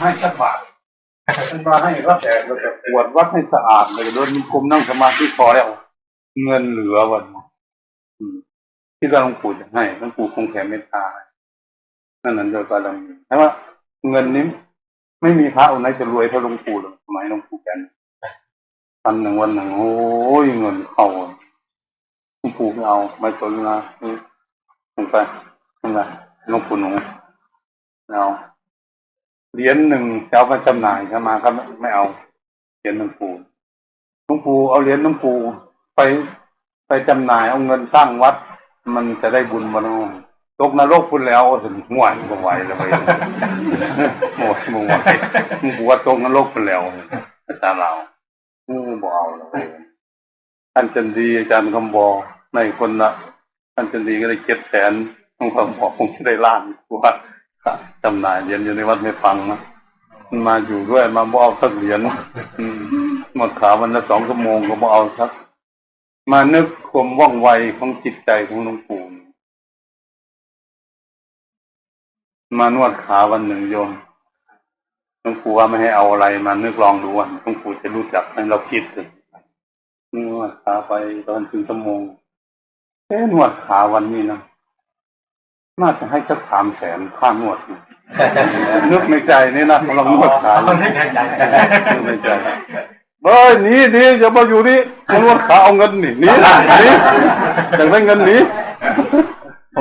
ให้สักบาทท่านมาให้ก็แต่เราจะปวดวัดให้สะอาดเลยโดนมีคุมนั่งสมาธิพอแล้ว เงินเหลือวันที่เราหลวงปู่จะให้หลวงปู่คงแผ่เมตตานั่นนั่นโดยบารมีแต่ว่า เงินนี้ไม่มีพระองค์ไหนจะรวยเท่าหลวงปู่หรอกสมัยหลวงปู่กันวันหนึ่งวันหนึ่งโอ้ยเงินเข้าหลวงปู่ไม่เอาไม่สนนะลงไปนั่นแหลวงปู่หนูเอา เหรียญหนึ่งจะเอาไปจำหน่ายเข้ามาก็ไม่ไม่เอาเหรียญหลวงปู่หลวงปู่เอาเหรียญหลวงปู่ไปไปจำหน่ายเอาเงินสร้างวัด มันจะได้บุญมาโน่ตกนรกพุ่นแล้วถึงห่วยบ่ไหวแล้วไปโอ้ยมึงไหวมึงกลัวตกนรกพุ่นแล้วภาษาเราอือบ่เอาแล้วท่านจันดีอาจารย์คำบอในคนละท่านจันดีก็ได้เจ็ดแสนของคำบอกคงจะได้ล้านกว่า จำหน่ายเหรียญอยู่ในวัดไม่ฟังนะมาอยู่ด้วยมาบ่เอาสักเหรียญมหมดขาวันละสองชั่วโมงก็บ่เอาสัก มานึกความว่องไวของจิตใจของหลวงปู่มานวดขาวันหนึ่งโยมหลวงปู่ว่าไม่ให้เอาอะไรมานึกลองดูว่าหลวงปู่จะรู้จักให้เราคิดถึงนวดขาไปตอนถึงชั่วโมงเอ๊นวดขาวันนี้นะ น่าจะให้สักสามแสนค่านวดนะนึกในใจนี่นะลองนวดขาอยู่ไม่แน่ใจนึกในใจเฮ้ยหนีหนีอย่ามาอยู่นี่มานวดขาเอาเงินหนีหนีหนีอยากได้เงินหนี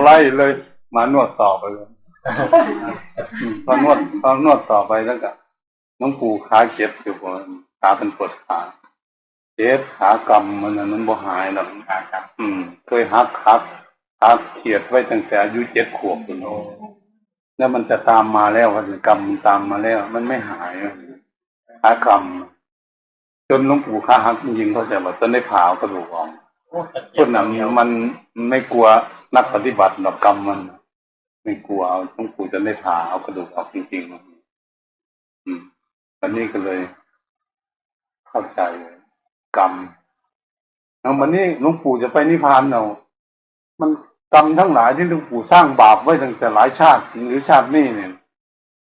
ไล่เลย มานวดต่อไปเลยอืมพอนวดพอนวดต่อไปแล้วก็น้องปู่ขาเจ็บอยู่บนขาเป็นปวดขาเจ็บขากำมันน่ะมันบ่หายหรอกขากำอืม เคยหักหั กหักเขียดไว้ตั้งแต่อายุเจ็ดขวบคุณแล้วมันจะตามมาแล้ววักรรมมันตามมาแล้ว มันไม่หายอะขากำจนหลวงปู่ขาหักจริงๆเขาใจะบอกจนได้ผ่ากระดูกออกพวกนั้นมันไม่กลัวนักปฏิบัติหรอกกรรมมัน ไม่กลัวเอาต้องปู่จะได้ผ่าเอากระดูกออกจริงๆอืมอันนี้ก็เลย เข้าใจเลยกรรมแล้ววันนี้หลวงปู่จะไปนิพพานเนาะ มันกรรมทั้งหลายที่หลวงปู่สร้างบาปไว้ตั้งแต่หลายชาติหรือชาตินี้เนี่ย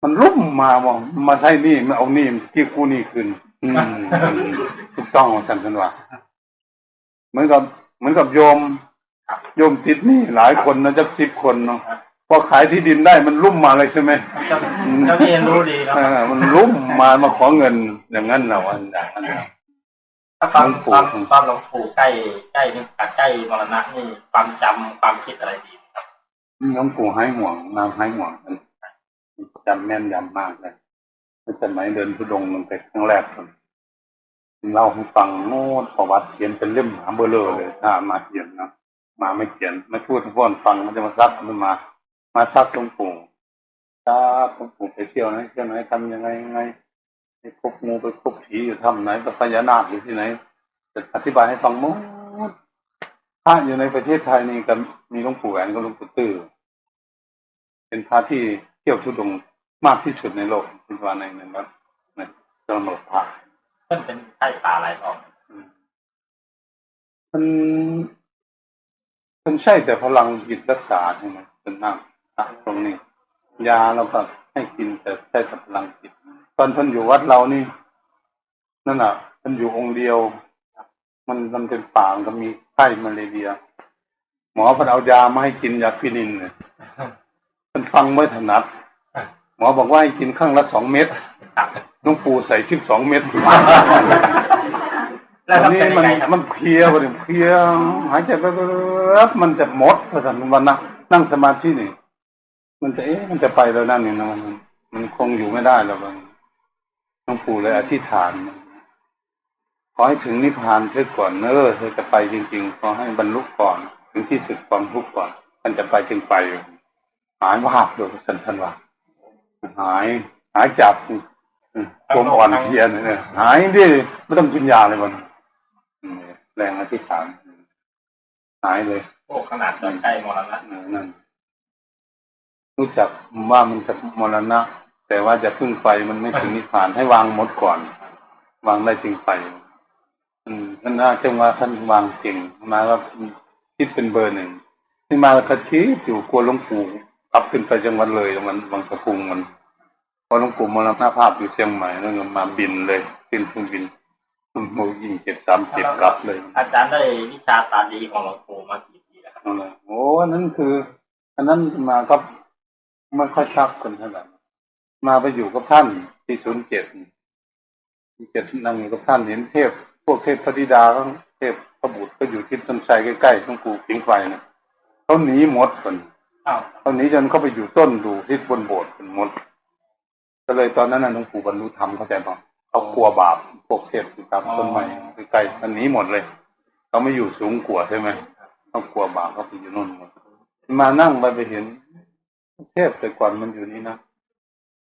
มันรุ่มมาบอกมาใช้หนี่มาเอาหนี่ที่กู้หนี่คืนอืมถูกต้องของฉันกันว่าเหมือนกับเหมือนกับโยม โยมติดหนี่หลายคนนะจะสิบคนเนาะพอขายที่ดินได้มันรุ่มมาเลยใช่ไหมเจ้าเจ้าที่รู้ดีครับเออมันรุ่มมามาขอเงินอย่างนั้นนะวันอย่างนั้นน่ะถ้า ตอนตอนตอนหลวงปู่ใกล้ใกล้นี่ใกล้มรณะนี่ความจำความคิดอะไรดีครับน้องปู่ให้ห่วงนางให้ห่วงมันจำแม่นยำมากเลยสมัยเดินทุดงค์มันเป็นครั้งแรกคนเล่าให้ฟังโน้ตประวัติเขียนเป็นเล่มหาเบอร์เลอเลยถ้ามาเขียนนะมาไม่เขียนไม่พูดให้พ่อนฟังมันจะมาซักมันมา มาซักหลวงปู่ซักหลวงปู่ไปเที่ยวไหนเที่ยวไหนทำยังไงยังไง ไปพบงูไปพบผีอยู่ถ้ำไหนไปพญานาคอยู่ที่ไหนจะอธิบายให้ฟังหมดพระอยู่ในประเทศไทยนี่ก็มีหลวงปู่แหวนกับหลวงปู่ตื้อเป็นพระที่เที่ยวทุดงค์มากที่สุดในโลกคิดว่าในในนั้นในจำนวนพระเพิ่นเป็นไข้ตาไหลออกมันมันใช่แต่พลังจิตรักษาใช่ไหมเป็นนั่งนะตรงนี้ ยาเราก็ให้กินแต่ใช้แต่พลังจิต ตอนเพิ่นอยู่วัดเรานี่ นั่นน่ะเพิ่นอยู่องค์เดียว มันมันเป็นป่ามันก็มีไข้มาเลเรีย หมอเพิ่นเอายามาให้กินยาฟินินเนี่ยเพิ่นฟังไม่ถนัด หมอบอกว่าให้กินข้างละสองเม็ดครับน้องปู่ใส่สิบสองเม็ดแล้วอัทำนนี้เป็นยัมังนไงครับมันเพลียไปเลยเพลียหายใจไปบมันจะหมดพอสันวันนะนั่งสมาธินี่ มันจะเอ๊ะมันจะไปแล้วนั่นนี่นะมันมันคงอยู่ไม่ได้แล้วมัน หลวงปู่เลยอธิษฐาน ขอให้ถึงนิพพานเธอก่อนเนอะเธอจะไปจริง ๆ ขอให้บรรลุก่อน ถึงที่สุดความทุกข์ก่อนมันจะไปจึงไปหายว่าบโดยสันทันว่าหายหายจากความอ่อนเพลียเนี่ยหายดิไม่ต้องกินยาเลยมันอืมแรงอธิษฐานหายเลยโอ้ขนาดตอนใกล้มรณะเออนั่นรู้จักว่ามันจะมรณะ แต่ว่าจะพึ่งไปมันไม่ถึงนิพพานให้วางหมดก่อน วางได้จึงไป อืมท่านน่าจังว่าท่านวางเก่งมาว่าคิดเป็นเบอร์หนึ่งที่มาแล้วก็คิดอยู่กลัวหลวงปู่ขับขึ้นไปจังหวัดเลยมันบางสะพุงมันพอหลวงปู่มรณภาพอยู่เชียงใหม่แล้วก็มาบินเลยขึ้นเครื่องบินโมยิงเจ็ดสามเจ็ดกลับเลย อาจารย์ได้วิชาตาดีของหลวงปู่มากี่ปีแล้วครับนั่นแหละโอ้อันนั้นคือ อันนั้นมาก็ไม่ค่อยชักคนเท่าไหร่ มาไปอยู่กับท่านที่ศูนย์เจ็ดเจ็ดนั่งอยู่กับท่านเห็นเทพ พวกเทพพระธิดาทั้งเทพพระบุตรก็อยู่ที่ต้นไทรใกล้ๆหลวงปู่พิงไฟนะเขาหนีหมดคนอ้าวเขาหนีจนเขาไปอยู่ต้นดูที่บนโบสถ์เป็นหมดก็เลยตอนนั้นน่ะหลวงปู่บรรลุธรรมเข้าใจป่ะเขากลัวบาปพวกเทพอยู่ตามต้นไม้ใกล้ๆมันหนีหมดเลยเขาไม่อยู่สูงกว่าใช่ไหมเขากลัวบาปเขาไปอยู่นู่นหมดมานั่งไปไปเห็น เทพแต่ก่อนมันอยู่นี่นะ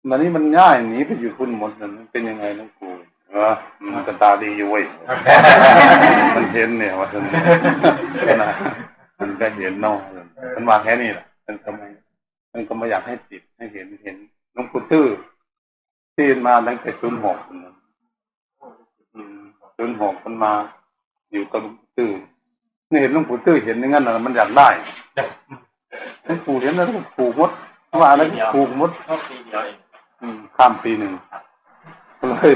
มันนี้มันง่ายหนีไปอยู่คุณหมดนั่นเป็นยังไงหลวงปู่เออมันก็ตาดีอยู่เว้ยมันเห็นเนี่ยว่าท่านนะมันก็เห็นเนอกมันมาแค่นี้แหละมันทำไมมันก็ไม่อยากให้ติดให้เห็นเห็นหลวงปู่ตื้อที่มาตั้งแต่ศูนย์หกศูนย์หกมันมาอยู่กับหลวงปู่ตื้อนี่เห็นหลวงปู่ตื้อเห็นอย่างนั้นน่ะมันอยากได้หลวงปู่เห็นแล้วก็ปลูกมดว่าแล้วก็ปลูกมด ก็ปีเดียวเองอืมข้ามปีหนึ่งก็เลย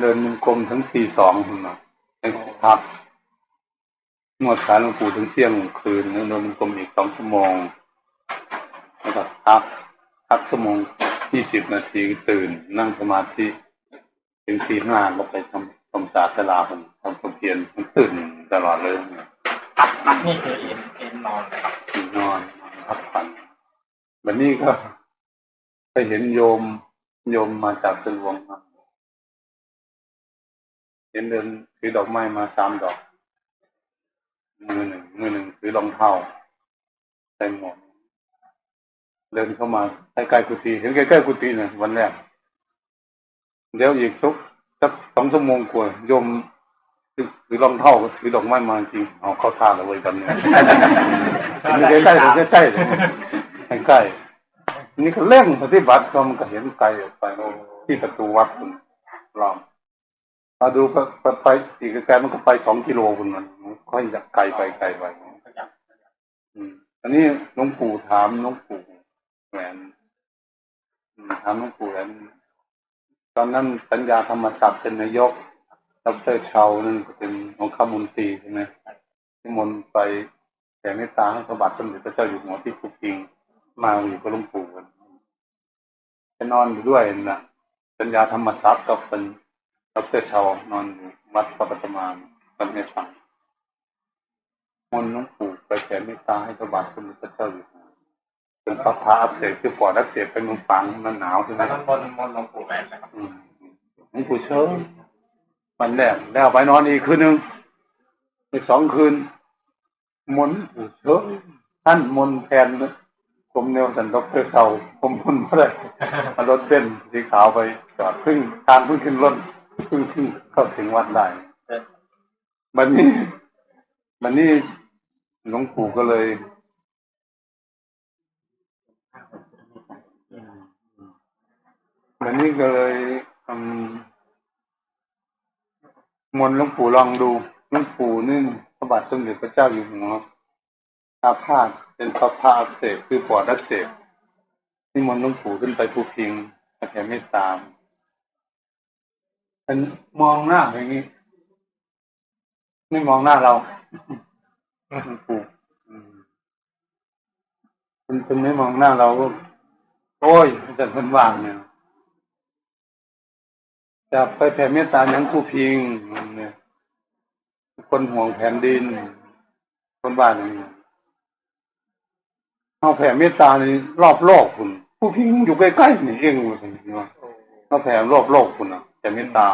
เดินวงกลมทั้งปีสองคุณนะยังพักนวดขาหลวงปู่ถึงเที่ยงคืนแล้วเดินวงกลมอีกสองชั่วโมงแล้วก็พักพักชั่วโมงยี่สิบนาทีตื่น นั่งสมาธิถึงตีห้าก็ไปทำทำสาธลาผมทำความเพียรมันตื่นตลอดเลยพักพักนี่คือเอ็นเอ็นนอนนะครับนอนพักผ่อนวันนี้ก็ ไปเห็นโยมโยมมาจากสลวงมาเห็นเดินถือดอกไม้มาสามดอก มือหนึ่งมือหนึ่งถือรองเท้าใส่หมวกเดินเข้ามาใกล้ๆกุฏิเห็นใกล้ๆกุฏิเนี่ยวันแรกเดี๋ยวอีกสักสักสองชั่วโมงกว่าโยมถือถือรองเท้าถือดอกไม้มาจริงเอาเข้าท่าเลยเว้ยตอนนี้ใกล้ๆใกล้ๆใกล้ๆใกล้ๆ นี่ก็เร่งปฏิบัติก็มันก็เห็นไกลออกไปที่ประตูวัดคุณลองมาดูไปไปอีกไกลมันก็ไปสองกิโลคุณมันค่อยจะไกลไปไกลไปอืมอันนี้หลวงปู่ถามหลวงปู่แหวนถามหลวงปู่แหวนตอนนั้นสัญญาธรรมศักดิ์เป็นนายกดรเชานั่นก็เป็นของข้ามุนตรีใช่ไหมที่มนไปแต่เมตตาให้พระบาทสมเด็จพระเจ้าอยู่หัวที่ภูพิง มาอยู่กับหลวงปู่กันไปนอนอยู่ด้วยนะสัญญาธรรมทรัพย์ก็เป็นดรชาวนอนอยู่วัดพระปฐมาวัดเมตังมนต์หลวงปู่ไปแผ่เมตตาให้พระบาทสมเด็จพระเจ้าอยู่หัวเป็นพระพาอักเสบคือปอดอักเสบเป็นมุมฝังมันหนาวใช่ไหมแล้วนั้นบนบนหลวงปู่แหวนนะครับอืมหลวงปู่เชิญวันแรกแล้วไปนอนอีกคืนหนึ่งอีกสองคืนมนต์ปู่เชิญท่านมนต์แทน ผมเนวสันดอกเตอร์เสาผมมนต์ไม่ได้มารถเบนสีขาวไปจอดพึ่งทางพึ่งขึ้นรถพึ่งขึ้นเข้าถึงวัดได้วันนี้วันนี้หลวงปู่ก็เลยวันนี้ก็เลยอืมนหลวงปู่ลองดูหลวงปู่นี่พระบาทสมเด็จพระเจ้าอยู่หัว อาพาธเป็นพระพาอักเสบคือปอดอักเสบนี่มนต์หลวงปู่ขึ้นไปภูพิงแผ่เมตตามเป็นมองหน้าอย่างนี้ ไม่มองหน้าเราหลวงปู่คุณคุณไม่มองหน้าเราก็โอ้ยจารย์คนว่างเนี่ยจะไปแผ่เมตตาอย่างผู้พิงเนี่ยคนห่วงแผ่นดิน คนบ้านอย่างนี้ เอาแผ่เมตตาในรอบโลกคุณผู้พิงอยู่ใกล้ๆนี่เองเลยคุณว่าเอาแผ่รอบโลกคุณนะแผ่เมตตา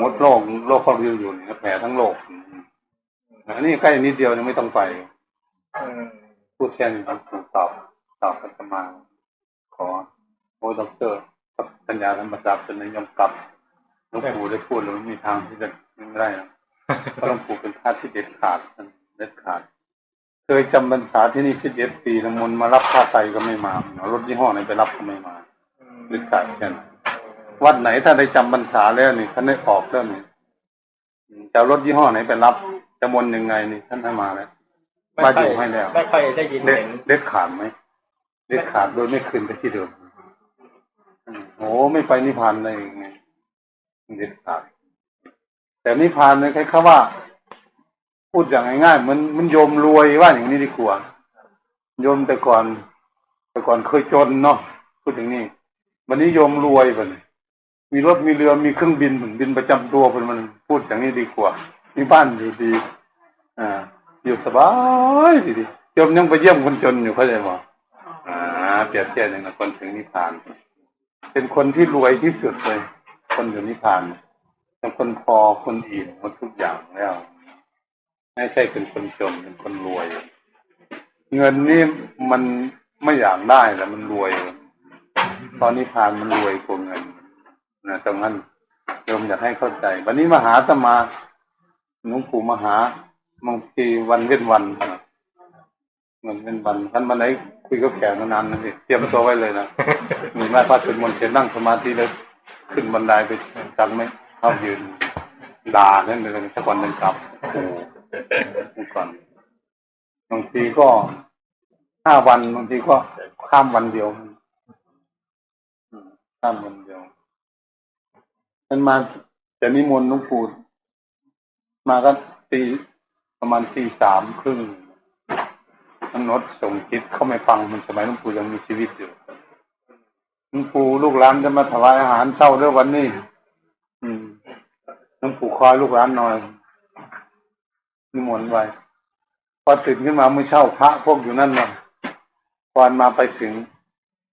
หมดโลกโลกเขาเรียอยู่นี่แผ่ทั้งโลกอันนี้ใกล้นิดเดียวยังไม่ต้องไปอืมพูดแค่นี้ครับผมตอบตอบกันมา ขอโอ้ด็อกเตอร์กับปัญญาธรรมศาสตร์เป็นนายกกลับหลวงปู่ได้พูดแล้วไม่มีทางที่จะไม่ได้นะเพราะหลวงปู่เป็นท่าสที่เด็ดขาดเด็ดขาด เคยจำพรรษาที่นี่สิบเอ็ดปีน้ำมนต์มารับค่าไตก็ไม่มาเอารถยี่ห้อไหนไปรับก็ไม่มาเด็ดขาดแค่นั้นวัดไหนถ้าได้จำพรรษาแล้วนี่ท่านได้ออกแล้วนี่จะเอารถยี่ห้อไหนไปรับจะมนต์ยังไงนี่ท่านให้มาแล้วไม่ค่อยมาอยู่ให้แล้วไม่ค่อยได้ยินเด็ดเห็นเด็ดขาดไหมเด็ดขาดโดยไม่คืนไปที่เดิมโอ้ไม่ไปนิพพานได้ยังไงเด็ดขาดแต่นิพพานเนี่ยใครเขาว่า พูดอย่างง่ายๆมันมันโยมรวยว่าอย่างนี้ดีกว่าโยมแต่ก่อน แต่ก่อนเคยจนเนาะพูดถึงนี่วันนี้โยมรวยไปเลยมีรถมีเรือมีเครื่องบินเหมือนบินประจำตัวเป็นมันพูดอย่างนี้ดีกว่า มีบ้านอยู่ดี อ่า อยู่สบายดีดีโยมยังไปเยี่ยมคนจนอยู่เข้าใจไหมอ่าเปรียบเทียบอย่างนั้นคนถึงนิพพาน เป็นคนที่รวยที่สุดเลย คนอยู่นิพพานเป็นคนพอคนอิ่มหมดทุกอย่างแล้ว ไม่ใช่เป็นคนจนเป็นคนรวย เงินนี่มันไม่อยากได้แต่มันรวย ตอนนิพพานมันรวยกว่าเงินนะตรงนั้นโยมอยากให้เข้าใจ วันนี้มหาตมาหลวงปู่มหาบางทีวันเว้นวันนะมันเป็นวันท่านวันไหนคุยกับแขกนานๆนะสิเตรียมตัวไว้เลยนะมีแม่พระสวดมนต์เสร็จนั่งสมาธิแล้วขึ้นบันไดไปจังไหมเขายืนด่านั่นเลยถ้าก่อนเดินกลับโอ้ เมื่อก่อนบางทีก็ห้าวันบางทีก็ข้ามวันเดียวข้ามวันเดียวท่นมาจะนิมนต์หลวงปู่มาก็ตีประมาณตีสามครึ่งท่านนดส่งจิตเข้าไม่ฟังมันสมัยหลวงปู่ยังมีชีวิตอยู่หลวงปู่ลูกหลานจะมาถวายอาหารเช้าด้วยวันนี้ อืมหลวงปู่คอยลูกหลานหน่อย นิมนต์ไว้พอตื่นขึ้นมาเมื่อเช้าพระพวกอยู่นั่นน่ะก่อนมาไปถึง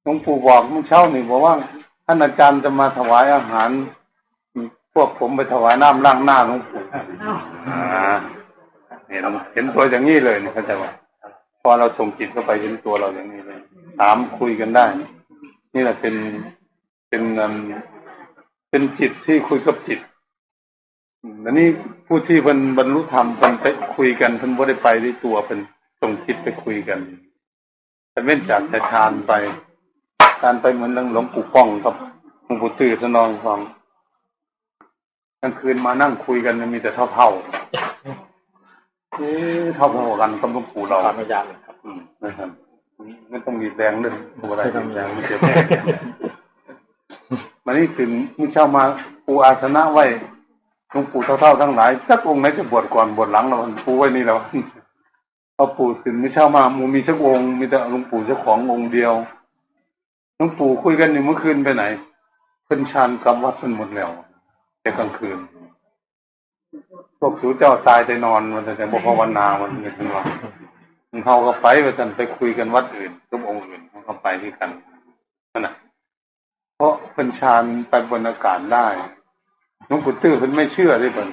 หลวงปู่บอกเมื่อเช้านี่บอกว่าท่านอาจารย์จะมาถวายอาหาร พวกผมไปถวายน้ำล้างหน้าหลวงปู่อ่าเห็นเห็นตัวอย่างนี้เลยนี่เข้าใจไหมพอเราส่งจิตเข้าไปเห็นตัวเราอย่างนี้เลยถามคุยกันได้ นี่แหละเป็นเป็นเป็นจิตที่คุยกับจิต อืมอันนี้ผู้ที่เพิ่นบรรลุธรรมเพิ่นไปคุยกันเพิ่นบ่ได้ไปด้วยตัวเพิ่นส่งจิตไปคุยกันแต่เว้นจากแต่ทานไปการไปเหมือนหลวงปู่ป้องกับหลวงปู่ตื้อสนองฟังกลางคืนมานั่งคุยกันมันมีแต่เท่าเท่าๆเอ๊ะเท่าเท่าๆกันกับหลวงปู่เราความพยายามเลยครับอืมนะครับไม่ต้องมีแรงเลยอะไรไม่ต้องมีแรงไม่เจ็บมันนี่ถึงมื่อเช้ามาปูอาสนะไว้ หลวงปู่เท่าๆทั้งหลายสักองค์ไหนจะบวชก่อนบวชหลังเราปูไว้นี่แล้วพอปู่ถึงมื่อเช้ามามูมีสักองค์มีแต่หลวงปู่เจ้าขององค์เดียวหลวงปู่คุยกันอยู่เมื่อคืนไปไหนเพิ่นชานกำวัดเพิ่นหมดแล้วแต่กลางคืนพวกสูเจ้าตายแต่นอนมันแต่บ่ภาวนามันเห็นว่าเขาก็ไปไปกันไปคุยกันวัดอื่นกับองค์อื่นเขาก็ไปที่กันนั่นน่ะเพราะเป็นชานไปบนอากาศได้ หลวงปู่ตื้อเพิ่นไม่เชื่อด้วยเพิ่น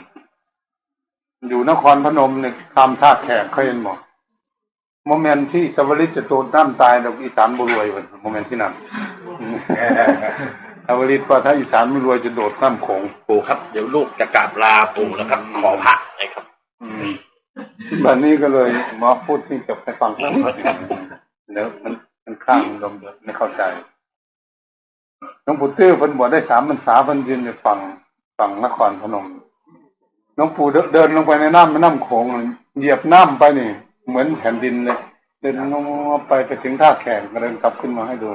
อยู่นครพนมเนี่ยข้ามท่าแขกเขาเห็นบอกโมเมนต์ที่สวริตจะโดนน้ำตายดอกอีสานบุรวยเพิ่นโมเมนต์ที่นั่นสวริตว่าถ้าอีสานไม่รวยจะโดดน้ำโขงปู่ครับ เดี๋ยวลูกจะกราบลาปู่แล้วครับ ขอพระนะครับอืมแบบนี้ก็เลยหมาพูดที่จบให้ฟังครับเดี๋ยวมันมันข้ามลมเดี๋ยวไม่เข้าใจหลวงปู่ตื้อเพิ่นบวชได้สามพรรษาเพิ่นยืนอยู่ฝั่ง ฝั่งนครพนมหลวงปู่เดินลงไปในน้ำแม่น้ำโขงเหยียบน้ำไปนี่ เหมือนแผ่นดินเลยเดินงอไปไปถึงท่าแขกก็เดินกลับขึ้นมาให้ดู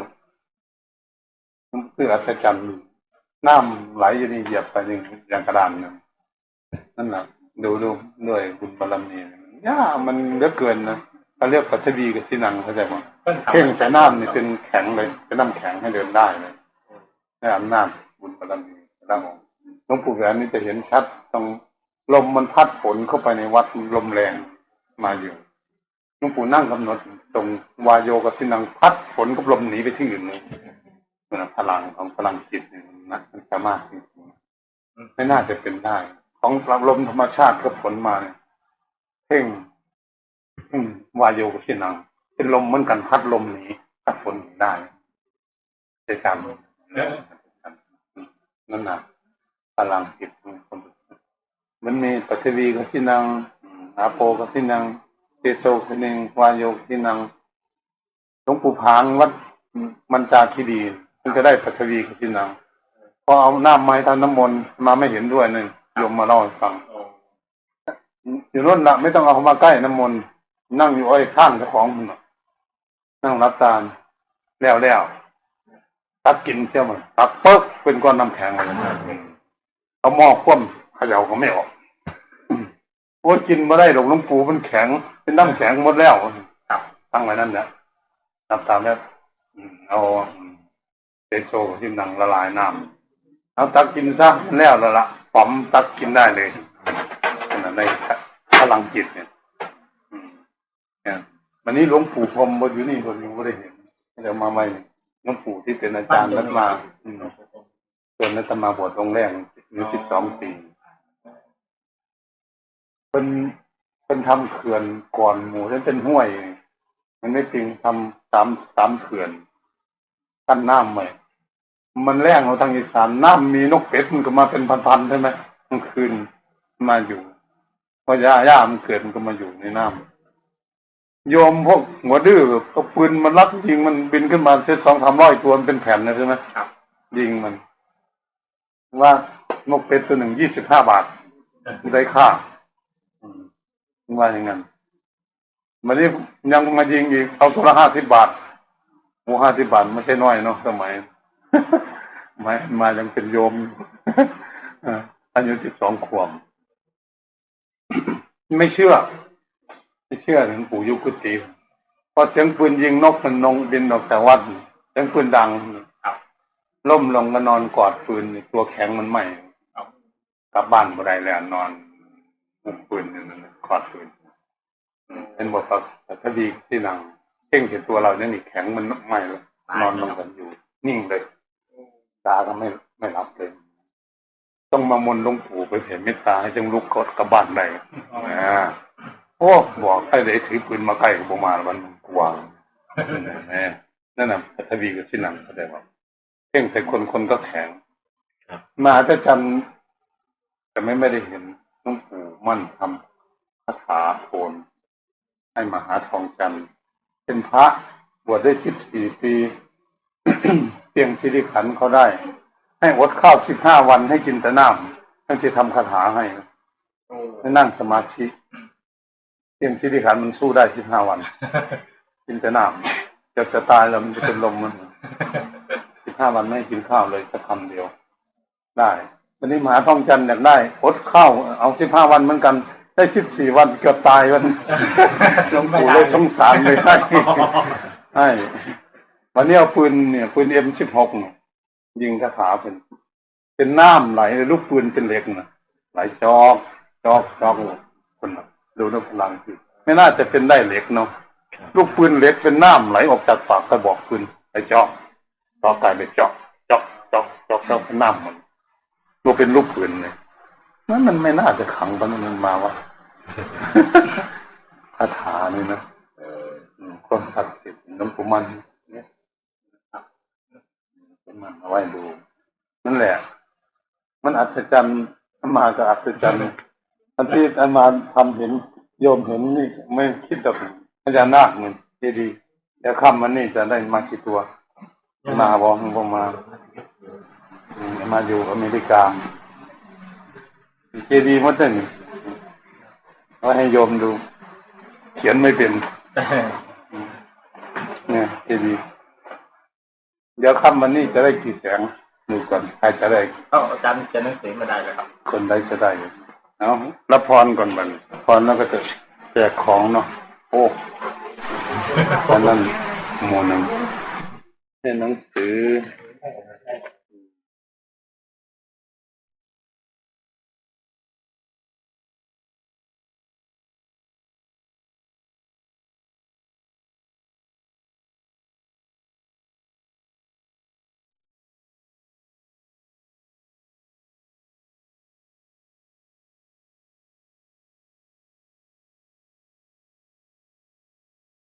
หลวงปู่ตื้ออัศจรรย์น้ำไหลอยู่นี่เหยียบไปนี่อย่างกระดานนั่นแหละดูดูด้วยบุญบารมีย่ามันเลือเกินนะเขาเรียกปัทวีกับที่นังเข้าใจไหมเพิ่นทำเข่งใส่น้ำนี่เป็นแข็งเลยเป็นน้ำแข็งให้เดินได้เลยในอำนาจบุญบารมีร่างองค์ ลวงปู่แหวนนี่จะเห็นชัดตรงลมมันพัดฝนเข้าไปในวัดลมแรงมาอยู่หลวงปู่นั่งกำหนดตรงวายโยกับที่นังพัดฝนกับลมหนีไปที่อื่นเลยนั่นนะพลังของพลังจิตเนี่ยมันนะมันสามารถจริงๆไม่น่าจะเป็นได้ ของลมธรรมชาติก็ผลมาเนี่ยเพ่งอืมวายโยกับที่นัง เป็นลมเหมือนกันพัดลมหนีพัดฝนหนีได้ในการนั่นนะพ ลังจิตมันมีปัทวีกับที่นังอาโปกับที่นังเตโชกับที่นังวายโยกับที่นังหลวงปู่ผางวัดมันจาคีดีมันจะได้ปัทวีกับที่นังพอเอาหน้ำไม้ทำน้ำมนต์มาไม่เห็นด้วยนึงยมมาเล่าให้ฟัง อยู่นู่นละไม่ต้องเอาเขามาใกล้น้ำมนต์นั่งอยู่อ้อยข้างเจ้าของมันนั่งรับตาลแล้วแล้วตักกินเที่ยวมันตักเปิ๊กเป็นก้อนน้ำแข็งเลยนะ เอาหม้อคว่ำเขย่าก็ไม่ออกโอ้ยกินมาได้หรอกหลวงปู่มันแข็ง เป็นน้ำแข็งหมดแล้วครับตั้งไว้นั่นแหละนับตามแล้วเอาเตโซที่หนังละลายน้ำเอาตักกินซะแล้วและละป๋อมตักกินได้เลยนั่นในพลังจิตเนี่ยวันนี้หลวงปู่พรหมบนอยู่นี่คนยังไม่ได้เห็นเดี๋ยวมาใหม่หลวงปู่ที่เป็นอาจารย์นัตมาส่วนนัตมาบวชองแรก อายุสิบสองปีเป็นเป็นทำเขื่อนก่อนหมู่นั้นเป็นห้วย มันไม่จริงทำสามสามเขื่อนกั้นน้ำใหม่มันแรงเราทางอีสานน้ำมีนกเป็ดมันก็มาเป็นพันๆใช่ไหมกลางคืนมาอยู่พอหญ้าหญ้ามันเกิดมันก็มาอยู่ในน้ำโยมพวกหัวดื้อก็ปืนมันรับยิงมันบินขึ้นมาเซตสองสามร้อยตัวมันเป็นแผ่นนะใช่ไหมครับยิงมัน ว่า นกเป็ดตัวหนึ่งยี่สิบห้าบาทได้ค่าอืมว่าอย่างนั้นวันนี้ยังมายิงอีกเอาตัวละห้าสิบบาทโอ้ห้าสิบบาทไม่ใช่น้อยเนาะสมัยมามายังเป็นโยมอายุสิบสองขวบไม่เชื่อ ไม่เชื่อถึงปู่ยุคกุฏิพอเสียงปืนยิงนกมันนงบินออกจากวัดเสียงปืนดังล่มลงก็นอนกอดปืนตัวแข็งมันไหมครับ กลับบ้านบ่ได้แล้วนอนอุ้มปืนอยู่นั่นน่ะกอดปืนอืมเป็นบอกว่าถ้าดีที่หนังเพ่งเห็นตัวเราเนี่ยนี่แข็งมันไหมเลยนอนลงกันอยู่ นิ่งเลยตาก็ไม่ไม่รับเลยต้องมามนต์หลวงปู่ไปเห็นเมตตาให้จังลุกกดกลับบ้านได้อ่าโอ้บอกให้ได้ถือปืนมาใกล้กับผมมาแล้วมันกลัวแน่นั่นน่ะทวีกับที่หนังเขาได้ว่าเพ่งแต่คนคนก็แข็งมาจะจำ แต่ไม่ไม่ได้เห็นหลวงปู่มั่นทำคาถาโทนให้มหาทองจันทร์เป็นพระบวชได้สิบสี่ปีเพียงสิริขันเขาได้ ให้อดข้าวสิบห้าวันให้กินแต่น้ำท่านที่ทำคาถาให้ให้นั่งสมาธิเพียงสิริขันมันสู้ได้สิบห้าวัน กินแต่น้ำจะจะตายแล้วมันจะเป็นลมมันสิบห้าวันไม่กินข้าวเลยสักคำเดียว ได้ วันนี้มหาทองจันทร์อยากได้อดข้าวเอาสิบห้าวันเหมือนกัน ได้สิบสี่วันเกือบตายวันหลวงปู่เลยสงสารเลยให้ให้วันนี้เอาปืนเนี่ยปืนเอ็มสิบหกยิงคาถาเป็น เป็นน้ำไหลลูกปืนเป็นเหล็กนะไหลจอกจอกจอกคนน่ะดูน้ำพลังคือไม่น่าจะเป็นได้เหล็กเนาะลูกปืนเหล็กเป็นน้ำไหลออกจากปากกระบอกปืนไปจอกจอกกลายเป็นจอกจอกจอกจอกจอกเป็นน้ำมัน ตัวเป็นลูกปืนเนี่ยนั่นมันไม่น่าจะขังปะมันมาวะคาถานี่นะอืมความศักดิ์สิทธิ์น้ำปุมันเนี่ยปุมันเอาไว้ดูนั่นแหละ มันอัศจรรย์อามาก็อัศจรรย์อันที่อามาทำเห็นโยมเห็นนี่ไม่คิดแบบพญานาคเหมือนเจดีย์เดี๋ยวค่ำมันนี่จะได้มากี่ตัว มาบอกผมมาอื มมาอยู่อเมริกาเจดีย์มันจะนี่เอาให้โยมดู เขียนไม่เป็น เนี่ยเจดีย์เดี๋ยวค่ำมันนี่จะได้กี่แสงดูก่อนใครจะได้เอ้าอาจารย์เขียนหนังสือมาได้แล้วครับ คนได้จะได้เอารับพรก่อนบัดนพรแล้วก็จะแจกของเนาะโอ้ตอนนั้นหมู่หนึ่งเนี่ยหนังสือ